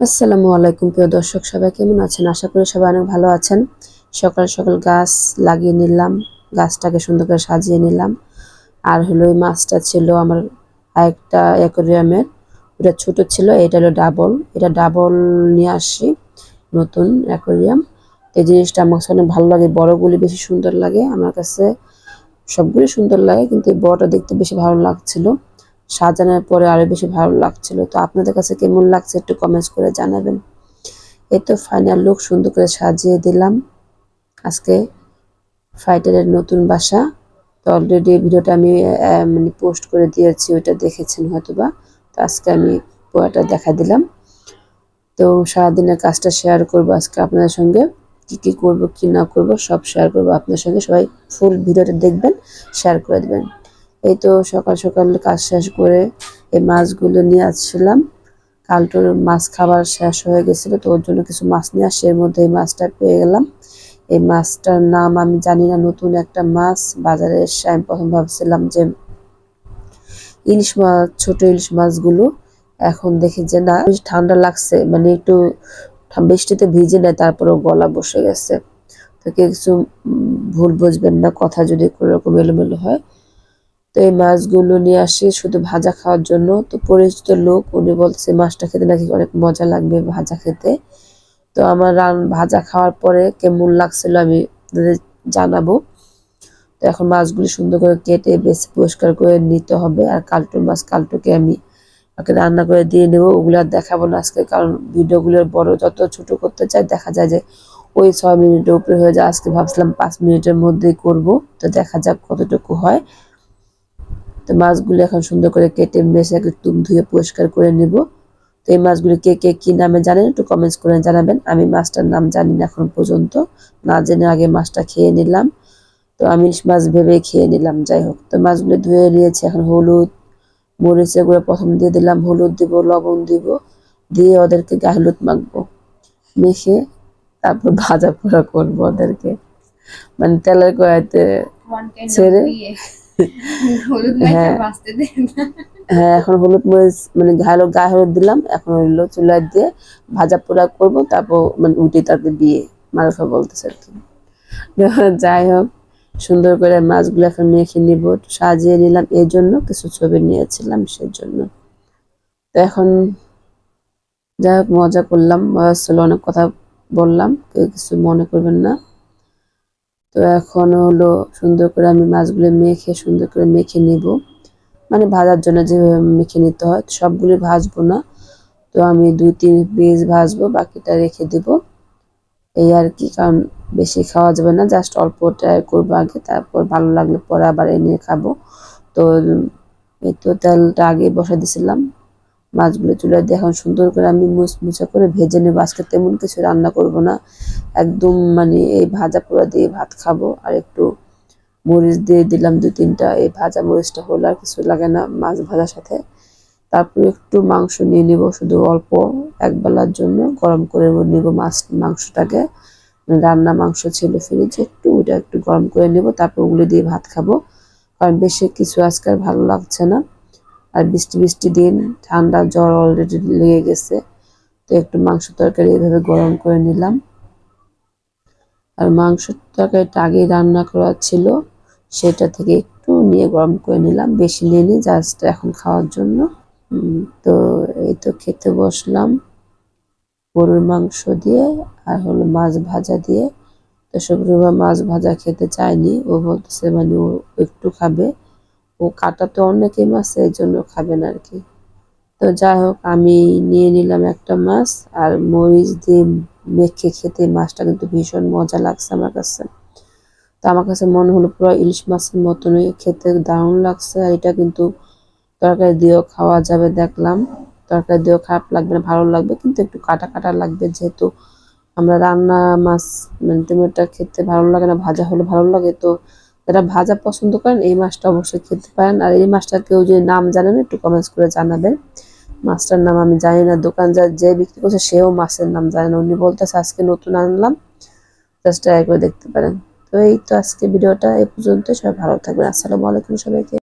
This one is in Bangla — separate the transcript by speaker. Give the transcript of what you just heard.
Speaker 1: আসসালামু আলাইকুম, প্রিয় দর্শক, সবাই কেমন আছেন? আশা করি সবাই অনেক ভালো আছেন। সকাল সকাল গাছ লাগিয়ে নিলাম, গাছটাকে সুন্দর করে সাজিয়ে নিলাম। আর হলো ওই মাছটা ছিল আমার আরেকটা অ্যাকোরিয়ামের, ওটা ছোট ছিল, এটা হলো ডাবল। এটা ডাবল নিয়ে আসি নতুন অ্যাকোরিয়াম। এই জিনিসটা আমার কাছে অনেক ভালো লাগে, বড়গুলি বেশি সুন্দর লাগে, আমার কাছে সবগুলি সুন্দর লাগে, কিন্তু এই বড়টা দেখতে বেশি ভালো লাগছিল। সাজানোর পরে আরও বেশি ভালো লাগছিল। তো আপনাদের কাছে কেমন লাগছে একটু কমেন্টস করে জানাবেন। এই তো ফাইনাল লুক সুন্দর করে সাজিয়ে দিলাম। আজকে ফাইটারের নতুন বাসা। তো অলরেডি ভিডিওটা আমি মানে পোস্ট করে দিয়েছি, ওইটা দেখেছেন হয়তোবা। তো আজকে আমি পোয়াটা দেখা দিলাম। তো সারাদিনের কাজটা শেয়ার করব আজকে আপনাদের সঙ্গে। কি কি করব, কি না করব, সব শেয়ার করব আপনার সঙ্গে। সবাই ফুল ভিডিওটা দেখবেন শেয়ার করে দেবেন। এই তো সকাল সকাল কাজ শেষ করে এই মাছগুলো নিয়ে আসছিলাম। কালটোর মাছ খাবার শেষ হয়ে গেছিল, তো ওর জন্য কিছু মাছ নিয়ে আসছে। এর মধ্যে এই মাছটা পেয়ে গেলাম। এই মাছটার নাম আমি জানি না, নতুন একটা মাছ। বাজারে এসে আমি প্রথম ভাবছিলাম যে ইলিশ মাছ, ছোট ইলিশ মাছগুলো। এখন দেখি যে না ঠান্ডা লাগছে মানে একটু বৃষ্টিতে ভিজে নেয়, তারপরেও গলা বসে গেছে। তো কিছু ভুল বুঝবেন না, কথা যদি কোনো রকম এলোমেলো হয়। তো এই মাছগুলো নিয়ে আসি শুধু ভাজা খাওয়ার জন্য। তো পরিচিত লোক, উনি বলছে, মাছটা খেতে নাকি অনেক মজা লাগবে ভাজা খেতে। তো আমার রান ভাজা খাওয়ার পরে কেমন লাগছিল আমি জানাব। তো এখন মাছগুলি সুন্দর করে কেটে বেশি পরিষ্কার করে নিতে হবে। আর কালটুর মাছ, কালটুকে আমি ওকে রান্না করে দিয়ে নেব। ওগুলো আর দেখাবো না আজকে, কারণ ভিডিওগুলোর বড় যত ছোট করতে চাই, দেখা যায় যে ওই ছয় মিনিটের উপরে হয়ে যায়। আজকে ভাবছিলাম পাঁচ মিনিটের মধ্যেই করব। তো দেখা যাক কতটুকু হয়। তো মাছগুলো এখন সুন্দর করে কেটে বেশ একটু ধুয়ে পরিষ্কার করে নেব। তো এই মাছগুলো কে কে কী নামে জানেন একটু কমেন্টস করে জানাবেন। আমি মাছটার নাম জানি না এখন পর্যন্ত। না জেনে আগে মাছটা খেয়ে নিলাম। তো আমি মাছ ভেবে খেয়ে নিলাম যাই হোক। তো মাছগুলো ধুয়ে নিয়েছি এখন হলুদ মরিচ এগুলো প্রথম দিয়ে দিলাম। হলুদ দিব লবণ দিব দিয়ে ওদেরকে গা হলুদ মাখবো। মেখে তারপর ভাজা পোড়া করব ওদেরকে। মানে তেলের কড়াইতে ছেড়ে হ্যাঁ। হ্যাঁ এখন হলুদ মরিচ মানে গায়ে গায়ে হলুদ দিলাম এখন হইল চুলায় দিয়ে ভাজা পোড়া করব তারপর মানে উঠে তাতে বিয়ে বলতেছে আর কি। যাই হোক সুন্দর করে মাছগুলো এখন মেখে নিব সাজিয়ে নিলাম এই জন্য কিছু ছবি নিয়েছিলাম সেজন্য। তো এখন যাই হোক মজা করলাম ছিল অনেক কথা বললাম কেউ কিছু মনে করবেন না। তো এখন হলো সুন্দর করে আমি মাছগুলো মেখে, সুন্দর করে মেখে নিব। মানে ভাজার জন্য যেভাবে মেখে নিতে হয় সবগুলি ভাজবো না। তো আমি দুই তিন পিস ভাজবো, বাকিটা রেখে দিব। এই আর কি, কারণ বেশি খাওয়া যাবে না, জাস্ট অল্প ট্রাই করব আগে, তারপর ভালো লাগলে পরে আবার এনে খাব। তো, এই তো তেলটা আগে বসা দিছিলাম। মাছগুলো চুলে দিয়ে এখন সুন্দর করে আমি মুচমুচা করে ভেজে নেব। আজকে তেমন কিছু রান্না করব না। একদম মানে এই ভাজা পোড়া দিয়ে ভাত খাব আর একটু মরিচ দিয়ে দিলাম দু তিনটা। এই ভাজা মরিচটা হলে আর কিছু লাগে না মাছ ভাজার সাথে। তারপর একটু মাংস নিয়ে নিব, শুধু অল্প এক বেলার জন্য গরম করে নিব মাছ, মাংসটাকে। রান্না মাংস ছিল ফ্রিজে একটু ওটা একটু গরম করে নেব, তারপর ওগুলো দিয়ে ভাত খাব। কারণ বেশি কিছু আজকাল ভালো লাগছে না। আর বৃষ্টি বৃষ্টি দিন, ঠান্ডা জ্বর অলরেডি লেগে গেছে। তো একটু মাংস তরকারি এভাবে গরম করে নিলাম। আর মাংস তরকারিটা আগেই রান্না করা ছিল, সেটা থেকে একটু নিয়ে গরম করে নিলাম। বেশি নিয়ে নিই জাস্ট এখন খাওয়ার জন্য। তো এই তো খেতে বসলাম। গরুর মাংস দিয়ে আর হলো মাছ ভাজা দিয়ে। তো শুক্রবার মাছ ভাজা খেতে চায়নি, ও বলতেছে মানে ও একটু খাবে। ও কাটা তো অনেকই মাছ, এই জন্য খাবেন আর কি। তো যাই হোক, আমি নিয়ে নিলাম একটা মাছ আর মরিচ দিয়ে মেখে খেতে মাছটা কিন্তু ভীষণ মজা লাগছে আমার কাছে। তো আমার কাছে মনে হলো পুরো ইলিশ মাছের মতনই খেতে দারুণ লাগছে আর এটা কিন্তু তরকারি দিয়েও খাওয়া যাবে দেখলাম। তরকারি দিয়েও খারাপ লাগবে না, ভালো লাগবে, কিন্তু একটু কাটা কাটা লাগবে যেহেতু আমরা রান্না মাছ মানে টমেটো খেতে ভালো লাগে না, ভাজা হলে ভালো লাগে, তো যারা ভাজা পছন্দ করেন, এই মাছটা অবশ্যই খেতে পারেন। আর এই মাছটা কেউ যদি নাম জানেন, একটু কমেন্টস করে জানাবেন। মাছটার নাম আমি জানি না, দোকান যা বিক্রি করছে, সেও মাছের নাম জানে না। উনি বলতেছে, আজকে নতুন আনলাম জাস্ট ট্রাই করে দেখতে পারেন। তো এই তো আজকে ভিডিওটা, এই পর্যন্ত সবাই ভালো থাকবেন। আসসালামু আলাইকুম সবাইকে।